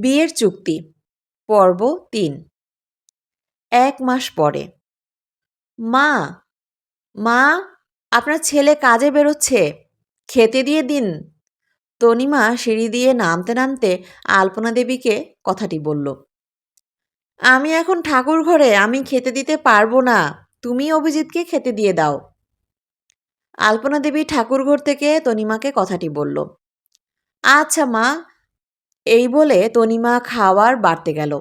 বিয়ের চুক্তি, পর্ব তিন। এক মাস পরে, মা মা, আপনার ছেলে কাজে বেরোচ্ছে, খেতে দিয়ে দিন। তনিমা সিঁড়ি দিয়ে নামতে নামতে আলপনা দেবীকে কথাটি বলল, আমি এখন ঠাকুর ঘরে, আমি খেতে দিতে পারব না, তুমি অভিজিৎকে খেতে দিয়ে দাও। আলপনা দেবী ঠাকুর ঘর থেকে তনিমাকে কথাটি বলল আচ্ছা মা এই বলে তনিমা খাওয়ার বাড়তে গেল।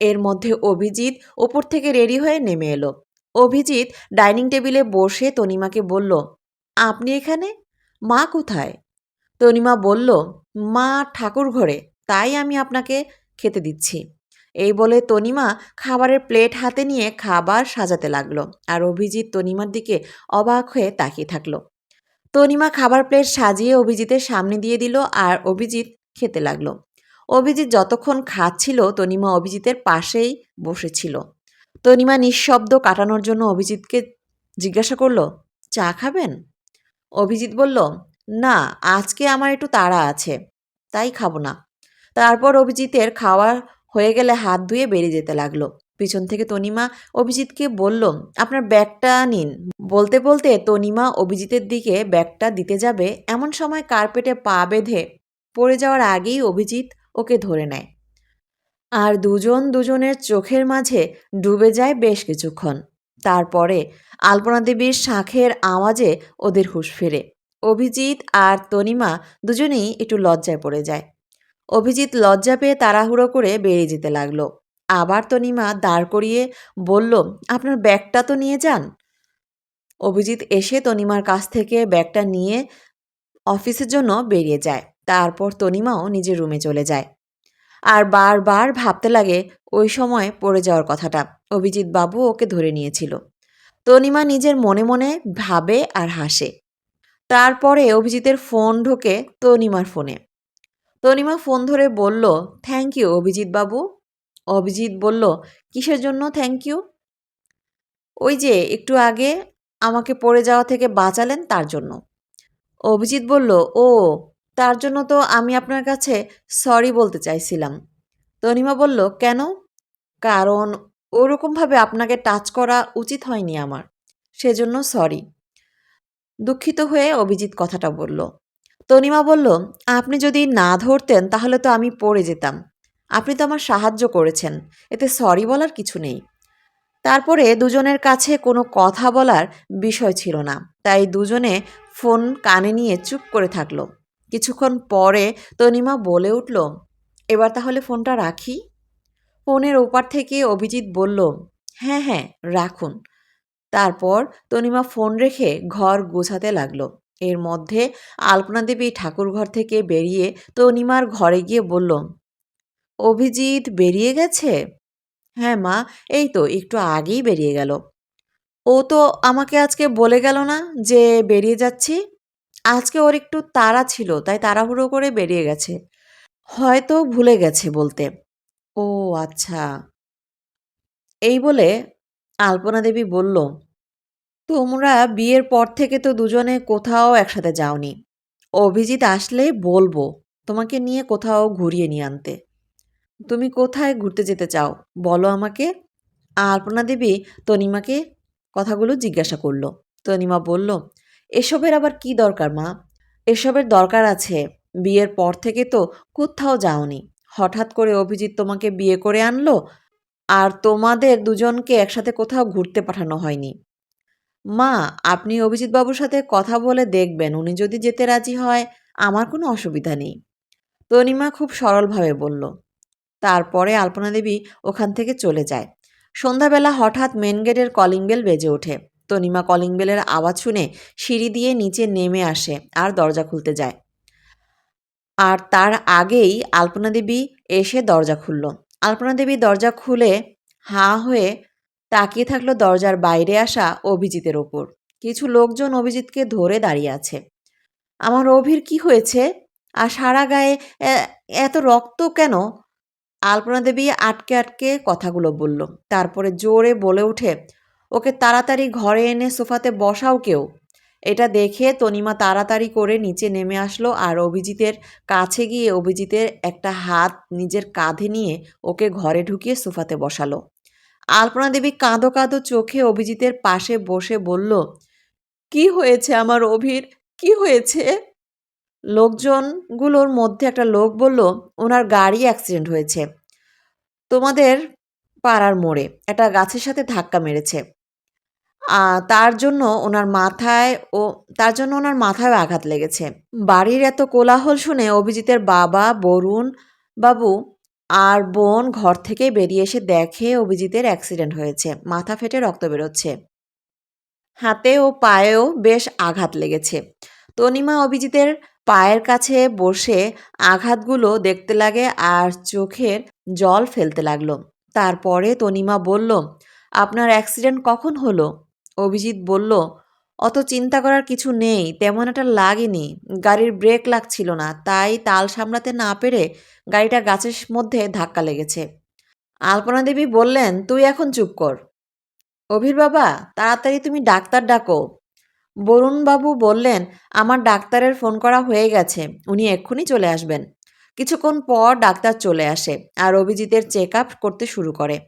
এর মধ্যে অভিজিৎ ওপর থেকে রেডি হয়ে নেমে এলো। অভিজিৎ ডাইনিং টেবিলে বসে তনিমাকে বলল, আপনি এখানে? মা কোথায়? তনিমা বলল, মা ঠাকুর ঘরে, তাই আমি আপনাকে খেতে দিচ্ছি। এই বলে তনিমা খাবারের প্লেট হাতে নিয়ে খাবার সাজাতে লাগল আর অভিজিৎ তনিমার দিকে অবাক হয়ে তাকিয়ে থাকল। তনিমা খাবার প্লেট সাজিয়ে অভিজিতের সামনে দিয়ে দিল আর অভিজিৎ খেতে লাগল। অভিজিৎ যতক্ষণ খাচ্ছিল, তনিমা অভিজিতের পাশেই বসেছিল। তনিমা নিঃশব্দ কাটানোর জন্য অভিজিৎকে জিজ্ঞাসা করল, চা খাবেন? অভিজিৎ বলল, না, আজকে আমার একটু তাড়া আছে, তাই খাব না। তারপর অভিজিতের খাওয়া হয়ে গেলে হাত ধুয়ে বেরিয়ে যেতে লাগল। পিছন থেকে তনিমা অভিজিৎকে বলল, আপনার ব্যাগটা নিন। বলতে বলতে তনিমা অভিজিতের দিকে ব্যাগটা দিতে যাবে, এমন সময় কার্পেটে পা বেঁধে পড়ে যাওয়ার আগেই অভিজিৎ ওকে ধরে নেয়। আর দুজন দুজনের চোখের মাঝে ডুবে যায় বেশ কিছুক্ষণ। তারপরে আলপনা দেবীর শাঁখের আওয়াজে ওদের হুশ ফেরে। অভিজিৎ আর তনিমা দুজনেই একটু লজ্জায় পড়ে যায়। অভিজিৎ লজ্জা পেয়ে তাড়াহুড়ো করে বেরিয়ে যেতে লাগল। আবার তনিমা দাঁড় করিয়ে বলল, আপনার ব্যাগটা তো নিয়ে যান? অভিজিৎ এসে তনিমার কাছ থেকে ব্যাগটা নিয়ে অফিসের জন্য বেরিয়ে যায়। তারপর তনিমাও নিজের রুমে চলে যায়। আর বারবার ভাবতে লাগে ওই সময় পড়ে যাওয়ার কথাটা। অভিজিৎ বাবু ওকে ধরে নিয়েছিল। তনিমা নিজের মনে মনে ভাবে আর হাসে। তারপরে অভিজিতের ফোন ঢোকে তনিমার ফোনে। তনিমা ফোন ধরে বলল থ্যাংক ইউ অভিজিৎ বাবু। অভিজিৎ বলল, কিসের জন্য থ্যাংক ইউ ওই যে, একটু আগে আমাকে পড়ে যাওয়া থেকে বাঁচালেন তার জন্য। অভিজিৎ বলল, ও তার জন্য তো আমি আপনার কাছে সরি বলতে চাইছিলাম। তনিমা বলল, কেন? কারণ ওরকমভাবে আপনাকে টাচ করা উচিত হয়নি আমার, সেজন্য সরি দুঃখিত হয়ে অভিজিৎ কথাটা বলল। তনিমা বলল, আপনি যদি না ধরতেন তাহলে তো আমি পড়ে যেতাম। আপনি তো আমার সাহায্য করেছেন, এতে সরি বলার কিছু নেই। তারপরে দুজনের কাছে কোনো কথা বলার বিষয় ছিল না, তাই দুজনে ফোন কানে নিয়ে চুপ করে থাকল। কিছুক্ষণ পরে তনিমা বলে উঠল, এবার তাহলে ফোনটা রাখি? ফোনের ওপার থেকে অভিজিৎ বলল হ্যাঁ হ্যাঁ রাখুন। তারপর তনিমা ফোন রেখে ঘর গোছাতে লাগল। এর মধ্যে আলপনা দেবী ঠাকুর ঘর থেকে বেরিয়ে তনিমার ঘরে গিয়ে বলল, অভিজিৎ বেরিয়ে গেছে? হ্যাঁ মা, এই তো, একটু আগেই বেরিয়ে গেল। ও তো আমাকে আজকে বলে গেল না যে বেরিয়ে যাচ্ছি? আজকে ওর একটু তাড়া ছিল, তাই তাড়াহুড়ো করে বেরিয়ে গেছে। হয়তো ভুলে গেছে বলতে। ও আচ্ছা। এই বলে আলপনা দেবী বলল, তোমরা বিয়ের পর থেকে তো দুজনে কোথাও একসাথে যাওনি। অভিজিৎ আসলে বলব, তোমাকে নিয়ে কোথাও ঘুরিয়ে নিয়ে আনতে। তুমি কোথায় ঘুরতে যেতে চাও, বলো আমাকে? আলপনা দেবী তনিমাকে কথাগুলো জিজ্ঞাসা করল। তনিমা বলল এসবের আবার কি দরকার, মা? এসবের দরকার আছে। বিয়ের পর থেকে তো কোথাও যাওনি। হঠাৎ করে অভিজিৎ তোমাকে বিয়ে করে আনলো? আর তোমাদের দুজনকে একসাথে কোথাও ঘুরতে পাঠানো হয়নি। মা, আপনি অভিজিৎ বাবুর সাথে কথা বলে দেখবেন, উনি যদি যেতে রাজি হয়, আমার কোনো অসুবিধা নেই। তনিমা খুব সরলভাবে বলল। তারপরে আলপনা দেবী ওখান থেকে চলে যায়। সন্ধ্যাবেলা হঠাৎ মেন গেটের কলিং বেল বেজে ওঠে। তনিমা কলিং বেলের আওয়াজ শুনে সিঁড়ি দিয়ে নিচে নেমে আসে, আর দরজা খুলতে যায়। আর তার আগেই আলপনা দেবী এসে দরজা খুলল। আলপনা দেবী দরজা খুলে হাঁ হয়ে তাকিয়ে থাকল দরজার বাইরে আসা অভিজিতের ওপর। কিছু লোকজন অভিজিৎকে ধরে দাঁড়িয়ে আছে। আমার অভির কি হয়েছে? আর সারা গায়ে এত রক্ত কেন? আলপনা দেবী আটকে আটকে কথাগুলো বলল। তারপরে জোরে বলে উঠে ওকে তাড়াতাড়ি ঘরে এনে সোফাতে বসাও কেউ। এটা দেখে তনিমা তাড়াতাড়ি করে নিচে নেমে আসলো আর অভিজিতের কাছে গিয়ে অভিজিতের একটা হাত নিজের কাঁধে নিয়ে ওকে ঘরে ঢুকিয়ে সোফাতে বসালো। আলপনা দেবী কাঁদো কাঁদো চোখে অভিজিতের পাশে বসে বলল, কি হয়েছে আমার অভির? কি হয়েছে? লোকজনগুলোর মধ্যে একটা লোক বলল, ওনার গাড়ি অ্যাক্সিডেন্ট হয়েছে। তোমাদের পাড়ার মোড়ে একটা গাছের সাথে ধাক্কা মেরেছে। তার জন্য ওনার মাথায় ও, তার জন্য ওনার মাথায় আঘাত লেগেছে। বাড়ির এত কোলাহল শুনে অভিজিতের বাবা, বরুণ বাবু আর বোন ঘর থেকে বেরিয়ে এসে দেখে অভিজিতের অ্যাক্সিডেন্ট হয়েছে। মাথা ফেটে রক্ত বেরোচ্ছে। হাতে ও পায়েও বেশ আঘাত লেগেছে। তনিমা অভিজিতের পায়ের কাছে বসে আঘাতগুলো দেখতে লাগে আর চোখের জল ফেলতে লাগল। তারপরে তনিমা বলল, আপনার অ্যাক্সিডেন্ট কখন হলো? অভিজিৎ বলল, অত চিন্তা করার কিছু নেই, তেমন একটা লাগেনি। গাড়ির ব্রেক লাগছিল না, তাই তাল সামলাতে না পেরে গাড়িটা গাছের মধ্যে ধাক্কা লেগেছে। আলপনা দেবী বললেন, তুই এখন চুপ কর। অভির বাবা, তাড়াতাড়ি তুমি ডাক্তার ডাকো। বরুণবাবু বললেন, আমার ডাক্তারের ফোন করা হয়ে গেছে, উনি এক্ষুনি চলে আসবেন। কিছুক্ষণ পর ডাক্তার চলে আসে আর অভিজিতের চেক আপ করতে শুরু করে।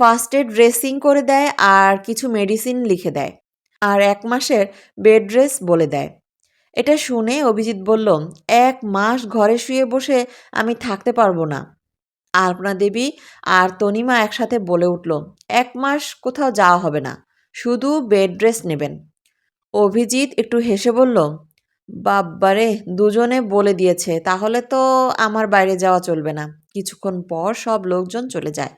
ফার্স্ট এড ড্রেসিং করে দেয় আর কিছু মেডিসিন লিখে দেয় আর এক মাসের বেড রেস্ট বলে দেয়। এটা শুনে অভিজিৎ বলল, এক মাস ঘরে শুয়ে বসে আমি থাকতে পারব না। আলপনা দেবী আর তনিমা একসাথে বলে উঠল, এক মাস কোথাও যাওয়া হবে না, শুধু বেড রেস্ট নেবেন। অভিজিৎ একটু হেসে বলল, বাব্বারে, দুজনে বলে দিয়েছে, তাহলে তো আমার বাইরে যাওয়া চলবে না। কিছুক্ষণ পর সব লোকজন চলে যায়।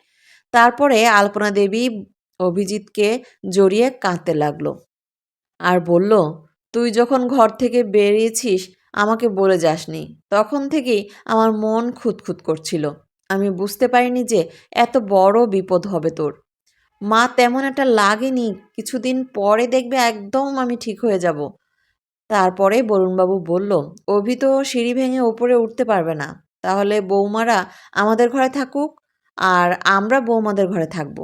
তারপরে আলপনা দেবী অভিজিৎকে জড়িয়ে কাঁদতে লাগল। আর বলল, তুই যখন ঘর থেকে বেরিয়েছিস, আমাকে বলে যাসনি। তখন থেকেই আমার মন খুঁতখুত করছিল। আমি বুঝতে পারিনি যে এত বড় বিপদ হবে তোর। মা তেমন একটা লাগেনি, কিছুদিন পরে দেখবে একদম আমি ঠিক হয়ে যাব। তারপরে বরুণবাবু বলল, অভি তো সিঁড়ি ভেঙে ওপরে উঠতে পারবে না। তাহলে বৌমারা আমাদের ঘরে থাকুক আর আমরা বৌমাদের ঘরে থাকব।